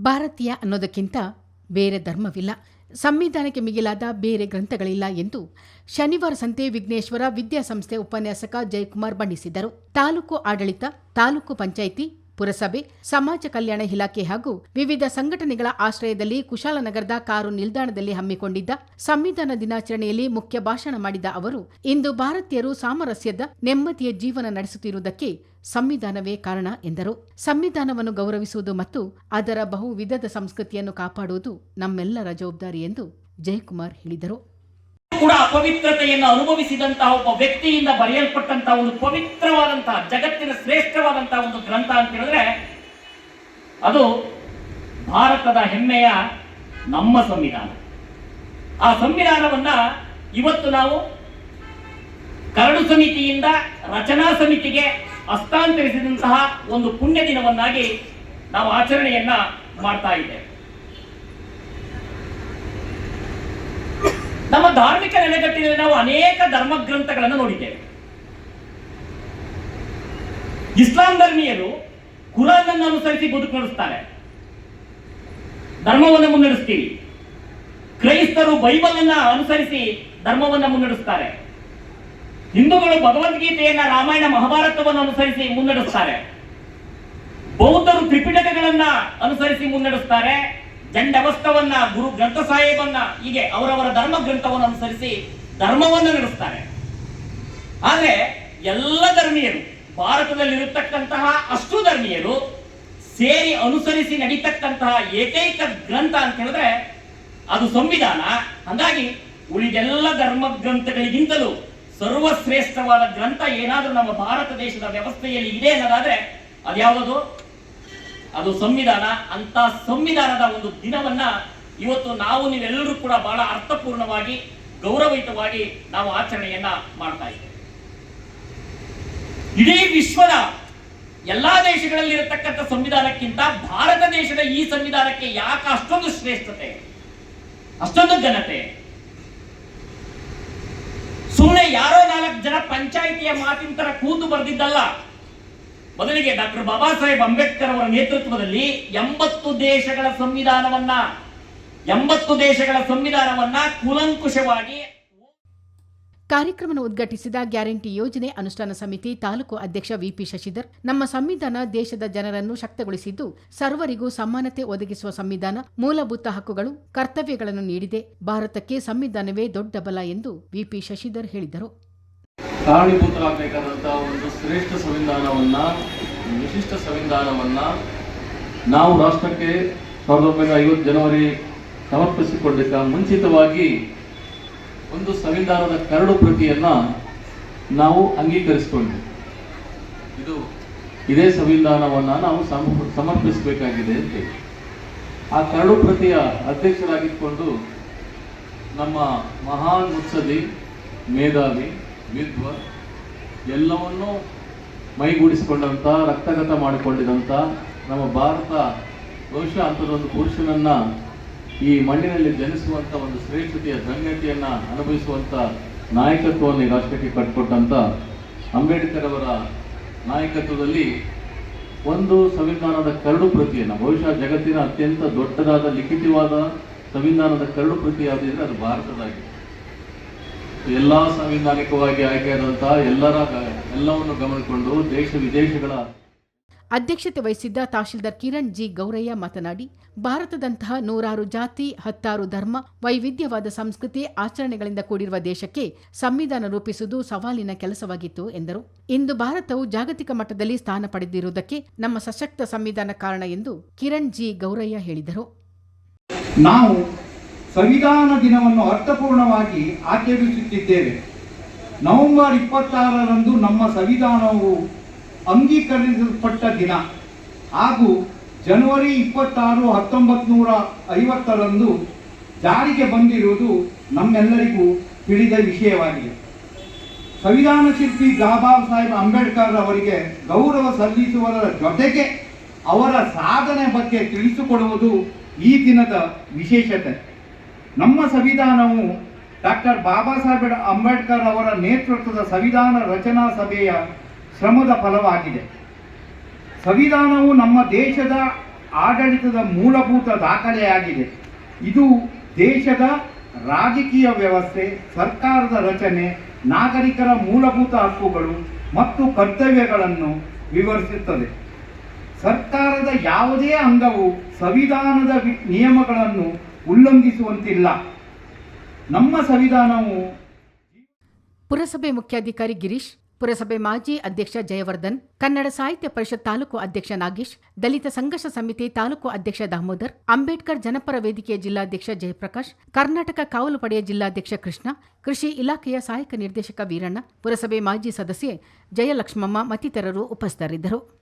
ಭಾರತೀಯ ಅನ್ನೋದಕ್ಕಿಂತ ಬೇರೆ ಧರ್ಮವಿಲ್ಲ. ಸಂವಿಧಾನಕ್ಕೆ ಮಿಗಿಲಾದ ಬೇರೆ ಗ್ರಂಥಗಳಿಲ್ಲ ಎಂದು ಶನಿವಾರ ಸಂತೆ ವಿಘ್ನೇಶ್ವರ ವಿದ್ಯಾಸಂಸ್ಥೆ ಉಪನ್ಯಾಸಕ ಜಯಕುಮಾರ್ ಬಣ್ಣಿಸಿದರು. ತಾಲೂಕು ಆಡಳಿತ, ತಾಲೂಕು ಪಂಚಾಯಿತಿ ಪುರಸಭೆ, ಸಮಾಜ ಕಲ್ಯಾಣ ಇಲಾಖೆ ಹಾಗೂ ವಿವಿಧ ಸಂಘಟನೆಗಳ ಆಶ್ರಯದಲ್ಲಿ ಕುಶಾಲನಗರದ ಕಾರು ನಿಲ್ದಾಣದಲ್ಲಿ ಹಮ್ಮಿಕೊಂಡಿದ್ದ ಸಂವಿಧಾನ ದಿನಾಚರಣೆಯಲ್ಲಿ ಮುಖ್ಯ ಭಾಷಣ ಮಾಡಿದ ಅವರು, ಇಂದು ಭಾರತೀಯರು ಸಾಮರಸ್ಯದ ನೆಮ್ಮದಿಯ ಜೀವನ ನಡೆಸುತ್ತಿರುವುದಕ್ಕೆ ಸಂವಿಧಾನವೇ ಕಾರಣ ಎಂದರು. ಸಂವಿಧಾನವನ್ನು ಗೌರವಿಸುವುದು ಮತ್ತು ಅದರ ಬಹುವಿಧದ ಸಂಸ್ಕೃತಿಯನ್ನು ಕಾಪಾಡುವುದು ನಮ್ಮೆಲ್ಲರ ಜವಾಬ್ದಾರಿ ಎಂದು ಜಯಕುಮಾರ್ ಹೇಳಿದರು. ಕೂಡ ಅಪವಿತ್ರತೆಯನ್ನು ಅನುಭವಿಸಿದಂತಹ ಒಬ್ಬ ವ್ಯಕ್ತಿಯಿಂದ ಬರೆಯಲ್ಪಟ್ಟಂತಹ ಒಂದು ಪವಿತ್ರವಾದಂತಹ ಜಗತ್ತಿನ ಶ್ರೇಷ್ಠವಾದಂತಹ ಒಂದು ಗ್ರಂಥ ಅಂತ ಹೇಳಿದ್ರೆ, ಅದು ಭಾರತದ ಹೆಮ್ಮೆಯ ನಮ್ಮ ಸಂವಿಧಾನ. ಆ ಸಂವಿಧಾನವನ್ನ ಇವತ್ತು ನಾವು ಕರಡು ಸಮಿತಿಯಿಂದ ರಚನಾ ಸಮಿತಿಗೆ ಹಸ್ತಾಂತರಿಸಿದಂತಹ ಒಂದು ಪುಣ್ಯ ದಿನವನ್ನಾಗಿ ನಾವು ಆಚರಣೆಯನ್ನ ಮಾಡ್ತಾ ಇದ್ದೇವೆ. ನಮ್ಮ ಧಾರ್ಮಿಕ ನೆಲೆಗಟ್ಟಿನಲ್ಲಿ ನಾವು ಅನೇಕ ಧರ್ಮ ಗ್ರಂಥಗಳನ್ನು ನೋಡಿದ್ದೇವೆ. ಇಸ್ಲಾಂ ಧರ್ಮೀಯರು ಕುರಾನ್ ಅನ್ನು ಅನುಸರಿಸಿ ಬದುಕು ನಡೆಸ್ತಾರೆ. ಧರ್ಮವನ್ನು ಮುನ್ನಡೆಸ್ತೀವಿ. ಕ್ರೈಸ್ತರು ಬೈಬಲ್ ಅನ್ನ ಅನುಸರಿಸಿ ಧರ್ಮವನ್ನು ಮುನ್ನಡೆಸ್ತಾರೆ. ಹಿಂದೂಗಳು ಭಗವದ್ಗೀತೆಯನ್ನ ರಾಮಾಯಣ ಮಹಾಭಾರತವನ್ನು ಅನುಸರಿಸಿ ಮುನ್ನಡೆಸ್ತಾರೆ. ಬೌದ್ಧರು ತ್ರಿಪಿಟಕಗಳನ್ನ ಅನುಸರಿಸಿ ಮುನ್ನಡೆಸ್ತಾರೆ. ಜಂಡವಸ್ತವನ್ನ ಗುರು ಗ್ರಂಥ ಸಾಹೇಬನ್ನ, ಹೀಗೆ ಅವರವರ ಧರ್ಮ ಗ್ರಂಥವನ್ನು ಅನುಸರಿಸಿ ಧರ್ಮವನ್ನು ನಡೆಸ್ತಾರೆ. ಆದರೆ ಎಲ್ಲ ಧರ್ಮೀಯರು, ಭಾರತದಲ್ಲಿರತಕ್ಕಂತಹ ಅಷ್ಟು ಧರ್ಮೀಯರು ಸೇರಿ ಅನುಸರಿಸಿ ನಡೀತಕ್ಕಂತಹ ಏಕೈಕ ಗ್ರಂಥ ಅಂತ ಹೇಳಿದ್ರೆ ಅದು ಸಂವಿಧಾನ. ಹಾಗಾಗಿ ಉಳಿದೆಲ್ಲ ಧರ್ಮ ಗ್ರಂಥಗಳಿಗಿಂತಲೂ ಸರ್ವಶ್ರೇಷ್ಠವಾದ ಗ್ರಂಥ ಏನಾದರೂ ನಮ್ಮ ಭಾರತ ದೇಶದ ವ್ಯವಸ್ಥೆಯಲ್ಲಿ ಇದೆ ಅನ್ನೋದಾದ್ರೆ ಅದ್ಯಾವುದು? ಅದು ಸಂವಿಧಾನ, ಅಂತ ಸಂವಿಧಾನದ ಒಂದು ದಿನವನ್ನ ಇವತ್ತು ನಾವು ನೀವೆಲ್ಲರೂ ಕೂಡ ಬಹಳ ಅರ್ಥಪೂರ್ಣವಾಗಿ, ಗೌರವಯುತವಾಗಿ ನಾವು ಆಚರಣೆಯನ್ನ ಮಾಡ್ತಾ ಇದ್ದೇವೆ. ಇಡೀ ವಿಶ್ವದ ಎಲ್ಲಾ ದೇಶಗಳಲ್ಲಿ ಇರತಕ್ಕಂಥ ಸಂವಿಧಾನಕ್ಕಿಂತ ಭಾರತ ದೇಶದ ಈ ಸಂವಿಧಾನಕ್ಕೆ ಯಾಕೆ ಅಷ್ಟೊಂದು ಶ್ರೇಷ್ಠತೆ, ಅಷ್ಟೊಂದು ಘನತೆ? ಸುಮ್ಮನೆ ಯಾರೋ ನಾಲ್ಕು ಜನ ಪಂಚಾಯಿತಿಯ ಮಾತಿನ ತರ ಕೂತು ಬರೆದಿದ್ದಲ್ಲ. ಮೊದಲಿಗೆ ಡಾಕ್ಟರ್ ಬಾಬಾ ಸಾಹೇಬ್ ಅಂಬೇಡ್ಕರ್ ಅವರ ನೇತೃತ್ವದಲ್ಲಿ ಎಂಬತ್ತು ದೇಶಗಳ ಸಂವಿಧಾನವನ್ನ, ಎಂಬತ್ತು ದೇಶಗಳ ಸಂವಿಧಾನವನ್ನ ಕೂಲಂಕುಷವಾಗಿ ಕಾರ್ಯಕ್ರಮವನ್ನು ಉದ್ಘಾಟಿಸಿದ ಗ್ಯಾರಂಟಿ ಯೋಜನೆ ಅನುಷ್ಠಾನ ಸಮಿತಿ ತಾಲೂಕು ಅಧ್ಯಕ್ಷ ವಿಪಿ ಶಶಿಧರ್. ನಮ್ಮ ಸಂವಿಧಾನ ದೇಶದ ಜನರನ್ನು ಶಕ್ತಗೊಳಿಸಿದ್ದು, ಸರ್ವರಿಗೂ ಸಮಾನತೆ ಒದಗಿಸುವ ಸಂವಿಧಾನ, ಮೂಲಭೂತ ಹಕ್ಕುಗಳು, ಕರ್ತವ್ಯಗಳನ್ನು ನೀಡಿದೆ. ಭಾರತಕ್ಕೆ ಸಂವಿಧಾನವೇ ದೊಡ್ಡ ಬಲ ಎಂದು ವಿಪಿ ಶಶಿಧರ್ ಹೇಳಿದರು. ಕಾರಣೀಭೂತರಾಗಬೇಕಾದಂಥ ಒಂದು ಶ್ರೇಷ್ಠ ಸಂವಿಧಾನವನ್ನ ವಿಶಿಷ್ಟ ಸಂವಿಧಾನವನ್ನ ನಾವು ರಾಷ್ಟ್ರಕ್ಕೆ ಸಾವಿರದ ಒಂಬೈನೂರ ಐವತ್ತು ಜನವರಿ ಸಮರ್ಪಿಸಿಕೊಂಡಿದ್ದ ಮುಂಚಿತವಾಗಿ ಒಂದು ಸಂವಿಧಾನದ ಕರಡು ಪ್ರತಿಯನ್ನ ನಾವು ಅಂಗೀಕರಿಸಿಕೊಂಡ್ವಿ. ಇದು ಇದೇ ಸಂವಿಧಾನವನ್ನ ನಾವು ಸಮ- ಸಮರ್ಪಿಸಬೇಕಾಗಿದೆ ಅಂತ ಆ ಕರಡು ಪ್ರತಿಯ ಅಧ್ಯಕ್ಷರಾಗಿದ್ಕೊಂಡು ನಮ್ಮ ಮಹಾನ್ ಮುತ್ಸದಿ ಮೇಧಾವಿ ವಿದ್ವ ಎಲ್ಲವನ್ನೂ ಮೈಗೂಡಿಸಿಕೊಂಡಂಥ, ರಕ್ತಗತ ಮಾಡಿಕೊಂಡಿದಂಥ ನಮ್ಮ ಭಾರತ ಬಹುಶಃ ಅಂಥದ್ದೊಂದು ಪುರುಷನನ್ನು ಈ ಮಣ್ಣಿನಲ್ಲಿ ಜನಿಸುವಂಥ ಒಂದು ಶ್ರೇಷ್ಠತೆಯ ಧನ್ಯತೆಯನ್ನು ಅನುಭವಿಸುವಂಥ ನಾಯಕತ್ವವನ್ನು ಈ ರಾಷ್ಟ್ರಕ್ಕೆ ಕಟ್ಟಿಕೊಟ್ಟಂಥ ಅಂಬೇಡ್ಕರ್ ಅವರ ನಾಯಕತ್ವದಲ್ಲಿ ಒಂದು ಸಂವಿಧಾನದ ಕರಡು ಪ್ರತಿಯನ್ನು, ಬಹುಶಃ ಜಗತ್ತಿನ ಅತ್ಯಂತ ದೊಡ್ಡದಾದ ಲಿಖಿತವಾದ ಸಂವಿಧಾನದ ಕರಡು ಪ್ರತಿ ಯಾವುದಿದ್ರೆ ಅದು ಭಾರತದಾಗಿದೆ. ಎಲ್ಲ ಸಂವಿಧಾನಿಕವಾಗಿ ಆಯ್ಕೆಯಾದಂತಹ ಎಲ್ಲರ ಎಲ್ಲವನ್ನು ಗಮನಿಸಿಕೊಂಡು ದೇಶ ವಿದೇಶಗಳ ಅಧ್ಯಕ್ಷತೆ ವಹಿಸಿದ್ದ ತಹಶೀಲ್ದಾರ್ ಕಿರಣ್ ಜಿ ಗೌರಯ್ಯ ಮಾತನಾಡಿ ಭಾರತದಂತಹ ನೂರಾರು ಜಾತಿ ಹತ್ತಾರು ಧರ್ಮ ವೈವಿಧ್ಯವಾದ ಸಂಸ್ಕೃತಿ ಆಚರಣೆಗಳಿಂದ ಕೂಡಿರುವ ದೇಶಕ್ಕೆ ಸಂವಿಧಾನ ರೂಪಿಸುವುದು ಸವಾಲಿನ ಕೆಲಸವಾಗಿತ್ತು ಎಂದರು. ಇಂದು ಭಾರತವು ಜಾಗತಿಕ ಮಟ್ಟದಲ್ಲಿ ಸ್ಥಾನ ಪಡೆದಿರುವುದಕ್ಕೆ ನಮ್ಮ ಸಶಕ್ತ ಸಂವಿಧಾನ ಕಾರಣ ಎಂದು ಕಿರಣ್ ಜಿ ಗೌರಯ್ಯ ಹೇಳಿದರು. ನಾವು ಸಂವಿಧಾನ ದಿನವನ್ನು ಅರ್ಥಪೂರ್ಣವಾಗಿ ಆಚರಿಸುತ್ತಿದ್ದೇವೆ. ನವೆಂಬರ್ ಇಪ್ಪತ್ತಾರರಂದು ನಮ್ಮ ಸಂವಿಧಾನವು ಅಂಗೀಕರಿಸಲ್ಪಟ್ಟ ದಿನ. ಹಾಗೂ ಜನವರಿ ಇಪ್ಪತ್ತಾರು ಹತ್ತೊಂಬತ್ತು ನೂರ ಐವತ್ತರಂದು ಜಾರಿಗೆ ಬಂದಿರುವುದು ನಮ್ಮೆಲ್ಲರಿಗೂ ತಿಳಿದ ವಿಷಯವಾಗಿದೆ. ಸಂವಿಧಾನ ಶಿಲ್ಪಿ ಬಾಬಾ ಸಾಹೇಬ್ ಅಂಬೇಡ್ಕರ್ ಅವರಿಗೆ ಗೌರವ ಸಲ್ಲಿಸುವುದರ ಜೊತೆಗೆ ಅವರ ಸಾಧನೆ ಬಗ್ಗೆ ತಿಳಿಸಿಕೊಡುವುದು ಈ ದಿನದ ವಿಶೇಷತೆ. ನಮ್ಮ ಸಂವಿಧಾನವು ಡಾಕ್ಟರ್ ಬಾಬಾ ಸಾಹೇಬ್ ಅಂಬೇಡ್ಕರ್ ಅವರ ನೇತೃತ್ವದ ಸಂವಿಧಾನ ರಚನಾ ಸಭೆಯ ಶ್ರಮದ ಫಲವಾಗಿದೆ. ಸಂವಿಧಾನವು ನಮ್ಮ ದೇಶದ ಆಡಳಿತದ ಮೂಲಭೂತ ದಾಖಲೆಯಾಗಿದೆ. ಇದು ದೇಶದ ರಾಜಕೀಯ ವ್ಯವಸ್ಥೆ, ಸರ್ಕಾರದ ರಚನೆ, ನಾಗರಿಕರ ಮೂಲಭೂತ ಹಕ್ಕುಗಳು ಮತ್ತು ಕರ್ತವ್ಯಗಳನ್ನು ವಿವರಿಸುತ್ತದೆ. ಸರ್ಕಾರದ ಯಾವುದೇ ಅಂಗವು ಸಂವಿಧಾನದ ನಿಯಮಗಳನ್ನು ಉಲ್ಲಂಘಿಸುವಂತಿಲ್ಲ. ನಮ್ಮ ಸಂವಿಧಾನವು ಪುರಸಭೆ ಮುಖ್ಯಾಧಿಕಾರಿ ಗಿರೀಶ್, ಪುರಸಭೆ ಮಾಜಿ ಅಧ್ಯಕ್ಷ ಜಯವರ್ಧನ್, ಕನ್ನಡ ಸಾಹಿತ್ಯ ಪರಿಷತ್ ತಾಲೂಕು ಅಧ್ಯಕ್ಷ ನಾಗೇಶ್, ದಲಿತ ಸಂಘರ್ಷ ಸಮಿತಿ ತಾಲೂಕು ಅಧ್ಯಕ್ಷ ದಾಮೋದರ್, ಅಂಬೇಡ್ಕರ್ ಜನಪರ ವೇದಿಕೆಯ ಜಿಲ್ಲಾಧ್ಯಕ್ಷ ಜಯಪ್ರಕಾಶ್, ಕರ್ನಾಟಕ ಕಾವಲು ಪಡೆಯ ಜಿಲ್ಲಾಧ್ಯಕ್ಷ ಕೃಷ್ಣ, ಕೃಷಿ ಇಲಾಖೆಯ ಸಹಾಯಕ ನಿರ್ದೇಶಕ ವೀರಣ್ಣ, ಪುರಸಭೆ ಮಾಜಿ ಸದಸ್ಯೆ ಜಯಲಕ್ಷ್ಮಮ್ಮ ಮತ್ತಿತರರು ಉಪಸ್ಥಿತರಿದ್ದರು.